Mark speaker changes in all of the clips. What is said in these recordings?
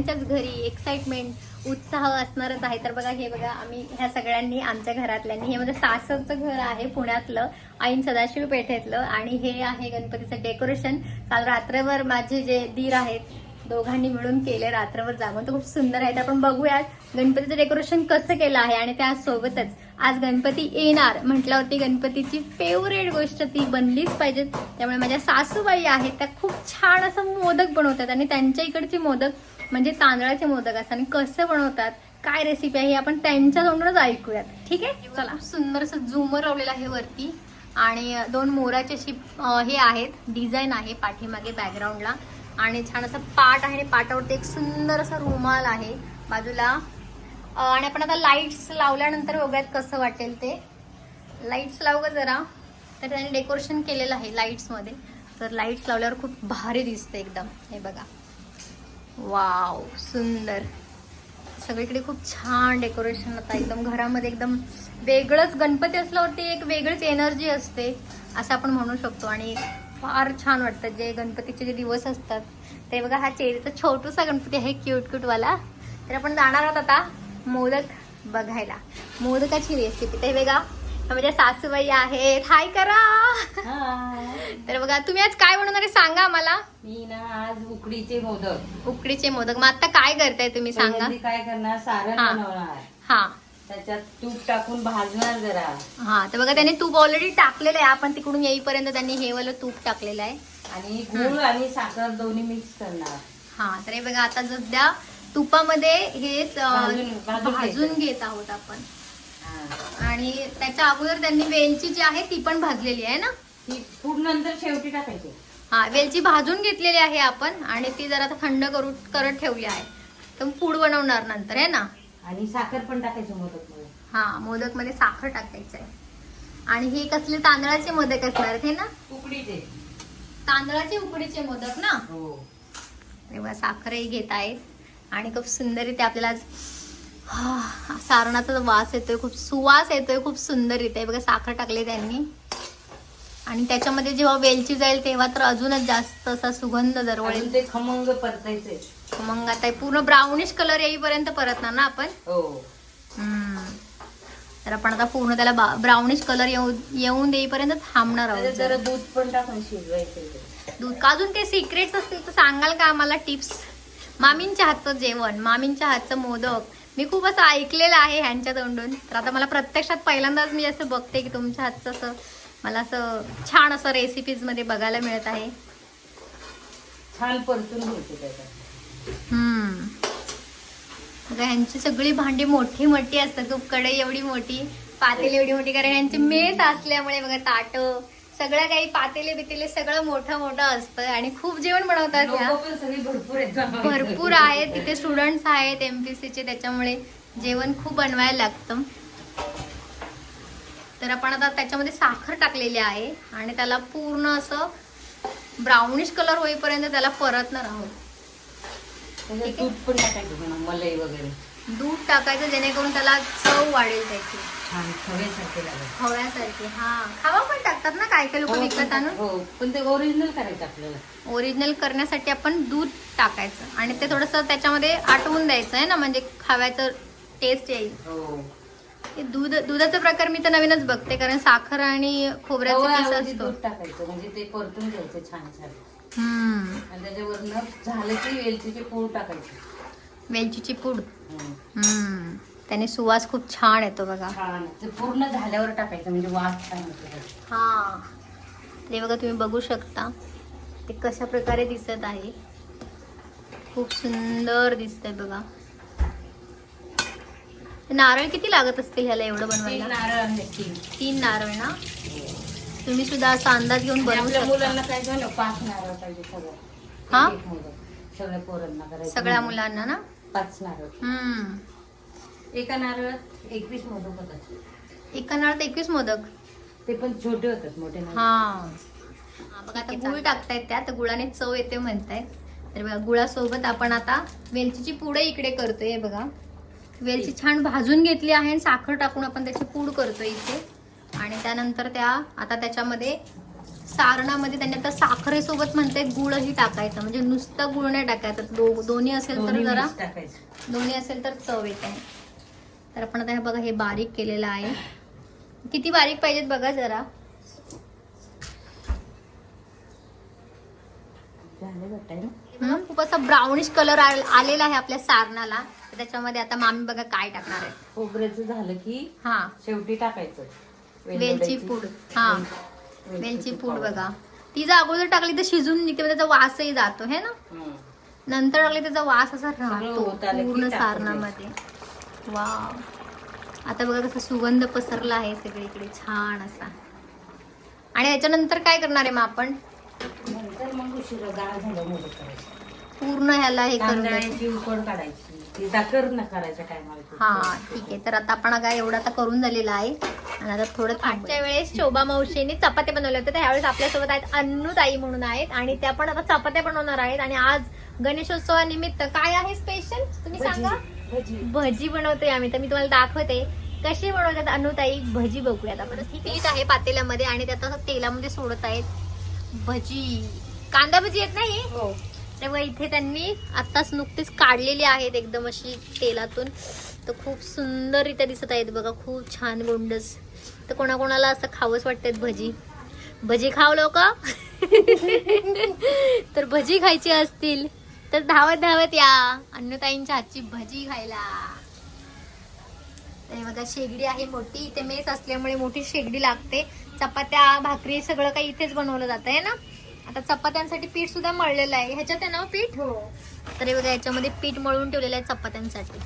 Speaker 1: Excitement उत्साह असणारच आहे. तर बघा हे बघा आम्ही ह्या सगळ्यांनी आमच्या घरातल्यांनी हे माझं सासरचं घर आहे पुण्यातलं ऐन सदाशिव पेठेतलं. आणि हे आहे गणपतीचं डेकोरेशन काल रात्रभर माझे जे दीर आहेत दोघांनी मिळून केले रात्रभर जागून. तर खूप सुंदर आहे तर आपण बघूयात गणपतीचं डेकोरेशन कसं केलं आहे आणि त्यासोबतच आज गणपती येणार म्हटल्यावरती गणपतीची फेवरेट गोष्ट ती बनलीच पाहिजे. त्यामुळे माझ्या सासूबाई आहेत त्या खूप छान असं मोदक बनवतात आणि त्यांच्या इकडचे मोदक म्हणजे तांदळाचे मोदक असतात आणि कसं बनवतात काय रेसिपी आहे हे आपण त्यांच्या तोंडूनच ऐकूयात. ठीक आहे? चला. सुंदर असं झुमर लावलेलं आहे वरती. आणि दोन मोराचे अशी हे आहेत. डिझाईन आहे पाठीमागे बॅकग्राऊंडला. आणि छान असं पाट आहे आणि पाटावरती एक सुंदर असा रुमाल आहे बाजूला. आणि आपण आता लाईट्स लावल्यानंतर बघूयात कसं वाटेल ते. लाईट्स लावू का जरा? तर त्याने डेकोरेशन केलेलं आहे लाईट्समध्ये तर लाईट्स लावल्यावर खूप भारी दिसते एकदम. हे बघा. वाव सुंदर. सगळीकडे खूप छान डेकोरेशन आता एकदम घरामध्ये एकदम वेगळंच गणपती असल्यावरती एक वेगळीच एनर्जी असते असं आपण म्हणू शकतो. आणि फार छान वाटतं जे गणपतीचे जे दिवस असतात. ते बघा हा चेरीचा छोटूसा गणपती आहे क्यूट क्यूट वाला. तर आपण जाणार आहोत आता मोदक बघायला. मोदकाची रेसिपी ते बघा माझ्या सासूबाई आहेत. हाय करा. तर बघा तुम्ही आज काय बनवणार आहे सांगा आम्हाला.
Speaker 2: मी ना आज उकडीचे मोदक.
Speaker 1: उकडीचे मोदक. मग आता काय करताय तुम्ही सांगा.
Speaker 2: काय करणार सारण
Speaker 1: हा.
Speaker 2: बनवणार.
Speaker 1: हा.
Speaker 2: त्याच्यात तूप टाकून भाजणार जरा.
Speaker 1: हा तर बघा त्याने तूप ऑलरेडी टाकलेलं आहे. आपण तिकडून येईपर्यंत त्यांनी हे वालं तूप टाकलेलं आहे.
Speaker 2: आणि गुळ आणि साखर दोन्ही मिक्स करणार.
Speaker 1: हा तर हे बघा आता सध्या तुपामध्ये हे स-
Speaker 2: भाजून- भाजून
Speaker 1: भाजून
Speaker 2: घ्यायचं.
Speaker 1: घेत आहोत आपण. आणि त्याच्या अगोदर त्यांनी वेलची जी आहे ती पण भाजलेली आहे ना?
Speaker 2: ती पूर्ण नंतर शेवटी टाकायची.
Speaker 1: हा वेलची भाजून घेतलेली आहे आपण आणि ती जरा थंड करू करत ठेवली आहे. तर पूड बनवणार नंतर आहे ना?
Speaker 2: आणि साखर पण टाकायची मोदकमध्ये
Speaker 1: हा मोदकमध्ये साखर टाकायचं आहे. आणि हे कसले तांदळाचे मोदक असणार आहेत हे ना?
Speaker 2: उकडीचे.
Speaker 1: तांदळाचे उकडीचे मोदक ना?
Speaker 2: हो.
Speaker 1: तेव्हा साखरही घेत आहेत. आणि खूप सुंदर आपल्याला हा, सारणाचा वास येतोय खूप सुवास येतोय खूप सुंदर इथे बघा साखर टाकली त्यांनी. आणि त्याच्यामध्ये जेव्हा वेलची जाईल तेव्हा तर अजूनच जास्त असा सुगंध दरवळेल.
Speaker 2: ते खमंग परतायचे
Speaker 1: मग आता पूर्ण ब्राउनिश कलर येईपर्यंत परतणार ना आपण?
Speaker 2: हो.
Speaker 1: तर आपण आता पूर्ण त्याला ब्राउनिश कलर येऊ येऊन देईपर्यंत थांबणार आहोत.
Speaker 2: जरा दूध पण टाकून शिजवायचे.
Speaker 1: दूध का अजून काही सिक्रेट्स असतील तर सांगाल का आम्हाला टिप्स मामींच्या हातचं जेवण मामींच्या हातचं मोदक मी खूप असं ऐकलेलं आहे ह्यांच्या तोंडून. तर आता मला प्रत्यक्षात पहिल्यांदाच मी असं बघते की तुमच्या हातचं असं मला असं छान असं रेसिपीजमध्ये बघायला मिळत आहे.
Speaker 2: छान परतून
Speaker 1: हम्म. ह्यांची सगळी भांडी मोठी मोठी असतात खूप कढई एवढी मोठी पातेली एवढी मोठी कारण यांची मेस असल्यामुळे बघा ताट सगळं काही पातेले बितेले सगळं मोठं मोठं असतं आणि खूप जेवण बनवतात
Speaker 2: सगळी भरपूर आहेत
Speaker 1: तिथे स्टुडंट्स आहेत. एमपीसी चे त्याच्यामुळे जेवण खूप बनवायला लागतं. तर आपण आता त्याच्यामध्ये साखर टाकलेली आहे आणि त्याला पूर्ण असं ब्राउनिश कलर होईपर्यंत त्याला परतणार आहोत.
Speaker 2: दूध पण टाकायचं मलाई वगैरे.
Speaker 1: दूध टाकायचं जेणेकरून त्याला चव वाढेल त्याची.
Speaker 2: छान खव्यासारखे लागेल.
Speaker 1: खव्यासारखी हा. खावा पण टाकतात ना काय काय लोक
Speaker 2: हो,
Speaker 1: विकत
Speaker 2: पण-
Speaker 1: आणून?
Speaker 2: हो पण ते ओरिजिनल करायचं आपल्याला.
Speaker 1: ओरिजिनल करण्यासाठी आपण दूध टाकायचं. आणि ते थोडंसं त्याच्यामध्ये आटवून द्यायचं आहे ना? म्हणजे खाव्याचं टेस्ट येईल.
Speaker 2: हो.
Speaker 1: दूध दुधाचा प्रकार मी तर नवीनच बघते कारण साखर आणि खोबऱ्याचा पीस
Speaker 2: खव्याऐवजी
Speaker 1: असतो.
Speaker 2: दूध टाकायचं म्हणजे ते परतून घ्यायचं छान छान.
Speaker 1: हम्म.
Speaker 2: आणि त्याच्यावरनं झालं की वेलचीचे पूड टाकायचे.
Speaker 1: वेलचीची पूड. हम्म. त्याने सुवास खूप छान येतो बघा.
Speaker 2: छान. ते पूर्ण झाल्यावर टाकायचं म्हणजे वास छान येतो त्याचा.
Speaker 1: हा. ते बघा तुम्ही बघू शकता. ते कशा प्रकारे दिसत आहे. खूप सुंदर दिसतंय बघा. नारळ किती लागत असतील ह्याला एवढं
Speaker 2: तीन
Speaker 1: बनवायला?
Speaker 2: नारळ तीन.
Speaker 1: तीन नारळ ना? तुम्ही सुद्धा असा अंदाज घेऊन
Speaker 2: आणि
Speaker 1: बनवू
Speaker 2: आपल्या
Speaker 1: शकता.
Speaker 2: मुलांना काय झालं पाच नारळ पाहिजे सगळं.
Speaker 1: हा?
Speaker 2: एक मोदक. सगळ्या पोरांना करायचं.
Speaker 1: सगळ्या मुलांना ना?
Speaker 2: पाच नारळ.
Speaker 1: हम्म.
Speaker 2: एका नारळात एकवीस मोदक होतात.
Speaker 1: एका नारळात एकवीस मोदक?
Speaker 2: ते पण छोटे होतात मोठे नाही
Speaker 1: हा. बघा आता गुळ टाकतायत त्या तर गुळाने चव येते म्हणतायत. तर बघा गुळासोबत आपण आता वेलचीची पुडे इकडे करतोय हे बघा. वेलची छान भाजून घेतली आहे आणि साखर टाकून आपण त्याची पूड करतोय इथे. आणि त्यानंतर त्या आता त्याच्यामध्ये सारणामध्ये त्यांनी आता साखरेसोबत म्हणतायत गुळही टाकायचं. म्हणजे नुसतं गुळ नाही टाकायचं. दो- दोन्ही असेल तर जरा दोन्ही असेल तर चव येते. तर आपण आता हे बघा हे बारीक केलेलं आहे. किती बारीक पाहिजेत बघा जरा. खूप असा ब्राउनिश कलर आलेला आहे आपल्या सारणाला. त्याच्यामध्ये आता मामी बघा काय टाकणार आहे.
Speaker 2: खोबऱ्याचं झालं की
Speaker 1: हा.
Speaker 2: शेवटी टाकायचं.
Speaker 1: वेलची पूड. हा.
Speaker 2: वेलची
Speaker 1: पूड. बघा. ती जर अगोदर टाकली तर शिजून निघते त्याचा वासही जातो हे ना?
Speaker 2: हम्म.
Speaker 1: नंतर टाकली त्याचा वास असा राहतो पूर्ण सारणामध्ये. वा आता बघा कसा सुगंध पसरला आहे सगळीकडे छान असा. आणि याच्यानंतर काय करणार आहे मग आपण?
Speaker 2: नंतर मग उशिरा गाळ झालं मोदक करायचं.
Speaker 1: पूर्ण ह्याला हे करून द्यायचं.
Speaker 2: तांदळाची उकड काढायची. ती दाखर न करायच्या टायमाला
Speaker 1: हा ठीक आहे. तर आता आपण काय एवढं आता करून झालेलं आहे. आणि आता थोडं आजच्या वेळेस शोभा मावशीने चपात्या बनवल्या होत्या. तर ह्यावेळेस आपल्यासोबत आहेत अन्नू ताई म्हणून आहेत. आणि त्या पण आता चपात्या बनवणार आहेत. आणि आज गणेशोत्सवानिमित्त काय आहे स्पेशल तुम्ही सांगा.
Speaker 2: भजी.
Speaker 1: भजी बनवतोय आम्ही. तर मी तुम्हाला दाखवते. कशी बनवतात अनुताई भजी बघूयात आपण ही पीठ आहे पातेल्यामध्ये आणि त्यात असं तेलामध्ये सोडत आहेत. भजी. कांदा भजी येत नाही?
Speaker 2: हो.
Speaker 1: तेव्हा इथे त्यांनी आत्ताच नुकतीच काढलेली आहेत एकदम अशी तेलातून. तर खूप सुंदररित्या दिसत आहेत बघा खूप छान गोंडस. तर कोणाकोणाला असं खावंच वाटतात भजी. भजी खाव लोक तर भजी खायची असतील तर धावत धावत या. अन्नताईंच्या हातची भजी खायला. तर बघा शेगडी आहे मोठी. इथे मेस असल्यामुळे मोठी शेगडी लागते. चपात्या भाकरी सगळं काही इथेच बनवलं जात आहे ना? आता चपात्यांसाठी पीठ सुद्धा मळलेलं आहे. ह्याच्यात आहे ना हो. पीठ तर हे बघा याच्यामध्ये पीठ मळून ठेवलेलं आहे चपात्यांसाठी.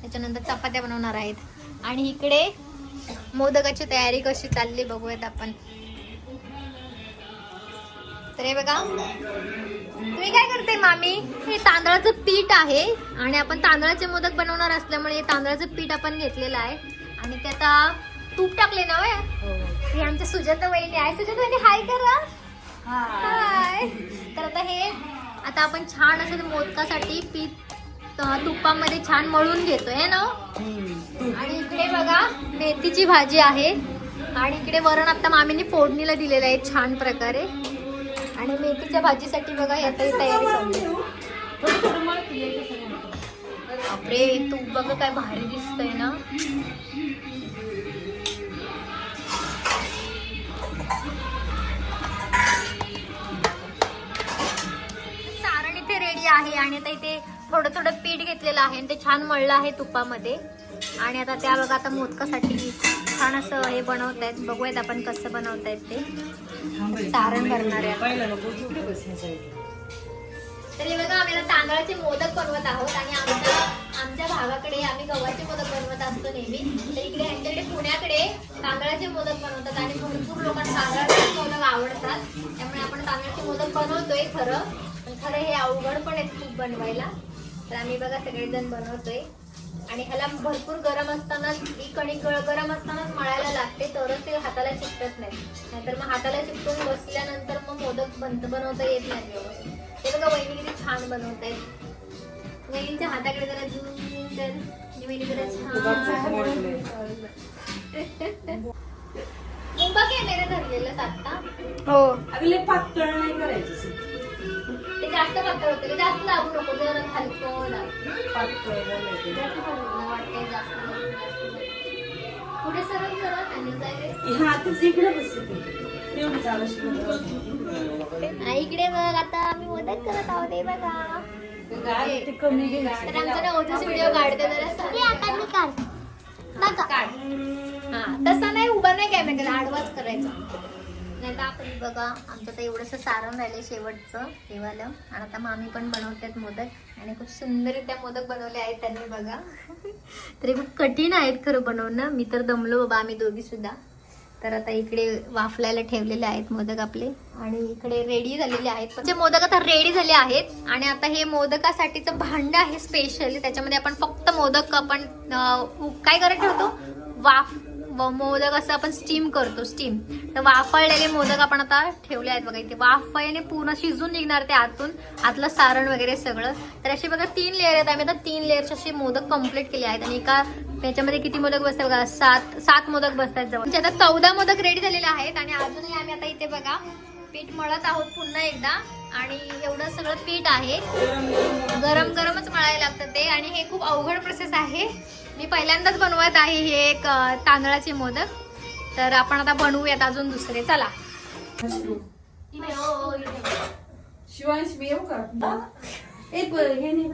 Speaker 1: त्याच्यानंतर चपात्या बनवणार आहेत. आणि इकडे मोदकाची तयारी कशी चालली बघूयात आपण. तर हे बघा. तुम्ही काय करते मामी? हे तांदळाचं पीठ आहे आणि आपण तांदळाचे मोदक बनवणार असल्यामुळे हे तांदळाचं पीठ आपण घेतलेलं आहे. आणि ते आता तूप टाकले ना वय?
Speaker 2: हो.
Speaker 1: हे आमच्या सुजाता वहिनी आहे. सुजाता वहिनी हाय करा. हाय तर आता हे आता आपण छान असं मोदकासाठी पीठ तुपामध्ये छान मळून घेतोय ना हो? आणि इकडे बघा मेथीची भाजी आहे. आणि इकडे वरण आता मामीने फोडणीला दिलेलं आहे छान प्रकारे. आणि मेथीच्या भाजीसाठी बघा यातही तयारी चालली बापरे तूप बघा काय भारी दिसतंय ना. आहे आणि आता इथे थोडं थोडं पीठ घेतलेलं आहे आणि ते छान मळलं आहे तुपामध्ये. आणि आता त्या बघा आता मोदकासाठी छान असं हे बनवत आहेत बघूयात आपण कसं बनवतायत ते. सारण भरणार आहे तरी बघा आम्ही तांदळाचे मोदक बनवत आहोत आणि आमच्या आमच्या भागाकडे आम्ही गव्हाचे मोदक बनवत असतो नेहमी. तर इकडे यांच्याकडे पुण्याकडे तांदळाचे मोदक बनवतात आणि भरपूर लोकांना तांदळाचे मोदक आवडतात. त्यामुळे आपण तांदळाचे मोदक बनवतोय खरं. खरं हे अवघड पण आहेत खूप बनवायला. तर आम्ही बघा सगळेजण बनवतोय. आणि ह्याला भरपूर गरम असताना ही कणिक गरम असतानाच मळायला लागते तरच ते हाताला चिकटत नाही. नाहीतर मग हाताला चिकटून बसल्यानंतर मग मोदक बनत बनवता येत नाही व्यवस्थित. ते बघा वहिनी किती छान बनवत आहेत वहिनीच्या हाताकडे जरा कर आणि वहिनी जरा छान मुंबा कॅमेरा धरलेलं आता.
Speaker 3: हो.
Speaker 2: अगले पातळ नाही करायचं.
Speaker 1: जास्त पातळ होते जास्त लागू नको जरा हलकं लाग.
Speaker 2: पातळ झालं ते.
Speaker 1: मला वाटतंय जास्त लागू, जास्त लागू. पुढे सरळ जरा जायचं
Speaker 2: हा इकडे बसते
Speaker 1: इकडे बघ आता आम्ही मदत करत आहोत बघा.
Speaker 2: कमी
Speaker 1: तर आमचा व्हिडिओ काढते जरा. आता मी काढ काढ हा तसा नाही उभा नाही कॅमेरा आडवाच करायचा. नाही आपण बघा आमचं तर एवढंसं सारण राहिलं शेवटचं देवालं आणि आता मामी पण बनवतात मोदक. आणि खूप सुंदररित्या मोदक बनवले आहेत त्यांनी बघा. तरी खूप कठीण आहेत खरं बनवणं. मी तर दमलो बाबा आम्ही दोघी सुद्धा. तर आता इकडे वाफलायला ठेवलेले आहेत मोदक आपले. आणि इकडे रेडी झालेले आहेत. म्हणजे मोदक आता रेडी झाले आहेत. आणि आता हे मोदकासाठीचं भांड आहे स्पेशल त्याच्यामध्ये आपण फक्त मोदक आपण काय करत ठेवतो? वाफ व मोदक असं आपण स्टीम करतो स्टीम तर वाफळलेले मोदक आपण आता ठेवले आहेत बघा इथे. वाफळ्याने पूर्ण शिजून निघणार ते आतून. आतलं सारण वगैरे सगळं. तर असे बघा तीन लेअर आहेत. आम्ही आता तीन लेअरचे असे मोदक कंप्लीट केले आहेत. आणि एका त्याच्यामध्ये किती मोदक बसतात बघा? सात सात मोदक बसतात जवळ. म्हणजे आता चौदा मोदक रेडी झालेले आहेत. आणि अजूनही आम्ही आता इथे बघा पीठ मळत आहोत पुन्हा एकदा. आणि एवढं सगळं पीठ आहे. गरम गरमच मळायला लागतं ते. आणि हे खूप अवघड प्रोसेस आहे. मी पहिल्यांदाच बनवत आहे हे एक तांदळाचे मोदक. तर आपण आता बनवूयात अजून दुसरे. चला.
Speaker 2: शिवांश मी येऊ का एक हे नाही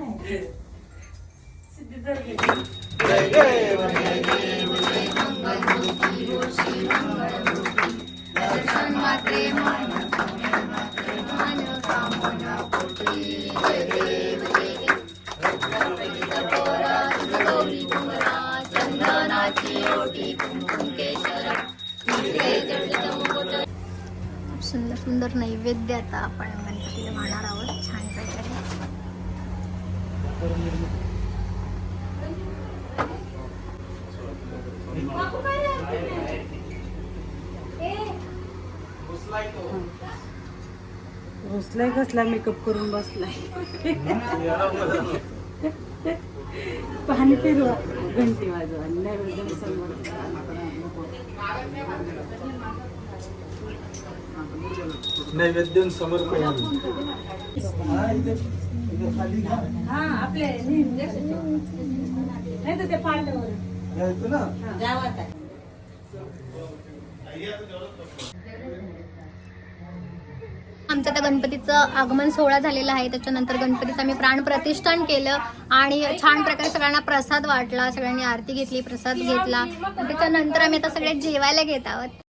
Speaker 1: सुंदर नैवेद्य आता आपण गणपतीला वाहणार आहोत. छान प्रकारे
Speaker 2: रुसलाय कसला मेकअप करून बसलाय. पाणी फिरवा घंटी वाजवा. आणि नैवेद्य समोर
Speaker 3: नैवेद्य समर्पण
Speaker 2: हा आहे.
Speaker 1: आमचं आता गणपतीचं आगमन सोहळा झालेला आहे. त्याच्यानंतर गणपतीचं आम्ही प्राण प्रतिष्ठान केलं आणि छान प्रकारे सगळ्यांना प्रसाद वाटला. सगळ्यांनी आरती घेतली प्रसाद घेतला. त्याच्यानंतर आम्ही आता सगळे जेवायला घेत आहोत.